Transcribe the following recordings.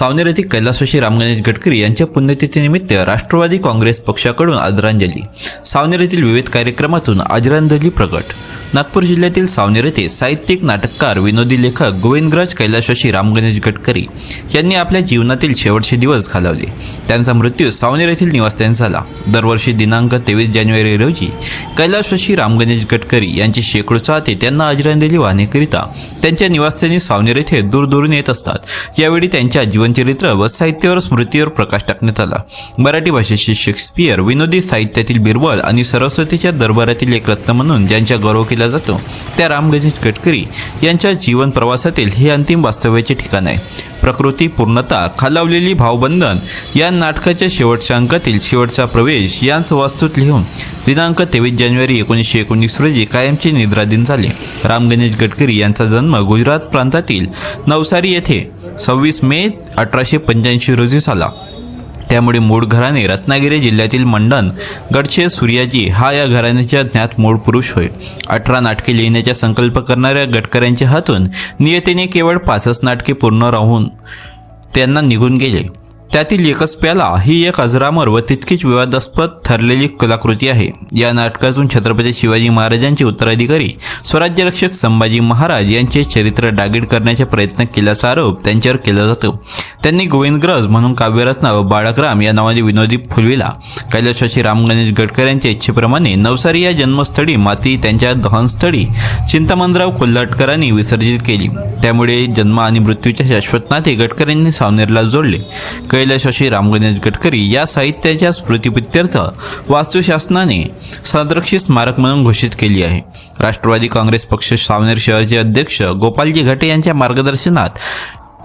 सावनेर कैलासवाशी कैलासवासी रामगणेश गडकरी यांच्या पुण्यतिथीनिमित्त राष्ट्रवादी काँग्रेस पक्षाकडून आदरांजली. सावनेर येथील विविध कार्यक्रमातून आदरांजली प्रकट नागपूर जिल्ह्यातील सावनेर येथे साहित्यिक नाटककार विनोदी लेखक गोविंदराज कैलासवासी रामगणेश गडकरी यांनी आपल्या जीवनातील शेवटचे दिवस घालवले. त्यांचा मृत्यू सावनेर येथील निवासस्थानी झाला. दरवर्षी दिनांक तेवीस जानेवारी रोजी कैलासवासी रामगणेश गडकरी यांचे शेकडो चाहते त्यांना आदरांजली वाहण्याकरिता त्यांच्या निवासस्थानी सावनेर येथे दूरदूरून येत असतात. यावेळी त्यांच्या जीवनचरित्र व साहित्यावर स्मृतीवर प्रकाश टाकण्यात आला. मराठी भाषेचे शेक्सपियर विनोदी साहित्यातील बिरबल आणि सरस्वतीच्या दरबारातील एक रत्न म्हणून ज्यांच्या गौरव केला जातो. त्या राम गणेश गडकरी यांच्या जीवन प्रवासातील हे अंतिम वास्तव्याचे ठिकाण आहे. प्रकृती पूर्णता खालावलेली भावबंधन या नाटकाच्या शेवटच्या अंकातील शेवटचा प्रवेश यांच वास्तूत लिहून दिनांक तेवीस जानेवारी एकोणीसशे एकोणीस रोजी कायमचे निद्राधीन झाले. राम गणेश गडकरी यांचा जन्म गुजरात प्रांतातील नवसारी येथे सव्वीस मे अठराशे पंच्याऐंशी रोजी झाला. त्यामुळे मूळ घराणे रत्नागिरी जिल्ह्यातील मंडन गडचे सूर्याजी हा या घराण्याच्या ज्ञात मूळ पुरुष होय. अठरा नाटके लिहिण्याचा संकल्प करणाऱ्या गडकऱ्यांच्या हातून नियतीने केवळ पाचच नाटके पूर्ण राहून त्यांना निघून गेले. त्यातील एकच प्याला ही एक अजरामर व तितकीच विवादास्पद ठरलेली कलाकृती आहे. या नाटकातून छत्रपती शिवाजी महाराजांचे उत्तराधिकारी स्वराज्यरक्षक संभाजी महाराज यांचे चरित्र डागीड करण्याचा प्रयत्न केल्याचा आरोप त्यांच्यावर केला जातो. त्यांनी गोविंदग्रज म्हणून काव्यरचना व बाळकराम या नावाने विनोदी फुलविला. कैलासवासी राम गणेश गडकर यांच्या इच्छेप्रमाणे नवसारी या जन्मस्थळी माती त्यांच्या दहनस्थळी चिंतामणराव कोल्हाटकरांनी विसर्जित केली. त्यामुळे जन्म आणि मृत्यूच्या शाश्वत नाते गडकरींनी सावनेरला जोडले. कैलासवासी राम गणेश गडकरी या साहित्याच्या स्मृतिप्रित्यर्थ वास्तुशासनाने संरक्षित स्मारक म्हणून घोषित केली आहे. राष्ट्रवादी काँग्रेस पक्ष सावनेर शहराचे अध्यक्ष गोपालजी घाटे यांच्या मार्गदर्शनात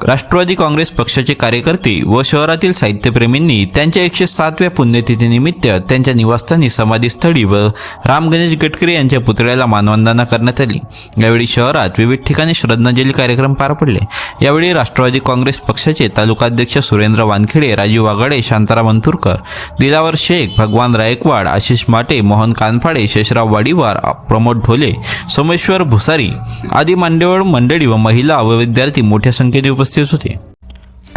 राष्ट्रवादी काँग्रेस पक्षाचे कार्यकर्ते व शहरातील साहित्यप्रेमींनी त्यांच्या एकशे सातव्या पुण्यतिथीनिमित्त त्यांच्या निवासस्थानी समाधीस्थळी व राम गणेश गडकरी यांच्या पुतळ्याला मानवंदना करण्यात आली. यावेळी शहरात विविध ठिकाणी श्रद्धांजली कार्यक्रम पार पडले. यावेळी राष्ट्रवादी काँग्रेस पक्षाचे तालुकाध्यक्ष सुरेंद्र वानखेडे राजीव वाघाडे शांताराम अंतुरकर दिलावर शेख भगवान रायकवाड आशिष माटे मोहन कानफाडे शेषराव वाडीवार प्रमोद ढोले सोमेश्वर भुसारी आदी मांडेवळ मंडळी व महिला व विद्यार्थी मोठ्या संख्येने उपस्थित होते.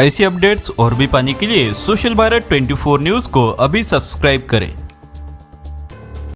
ऐसी अपडेट्स और भी पाने के लिए सोशल भारत 24 न्यूज़ को अभी सब्सक्राइब करें।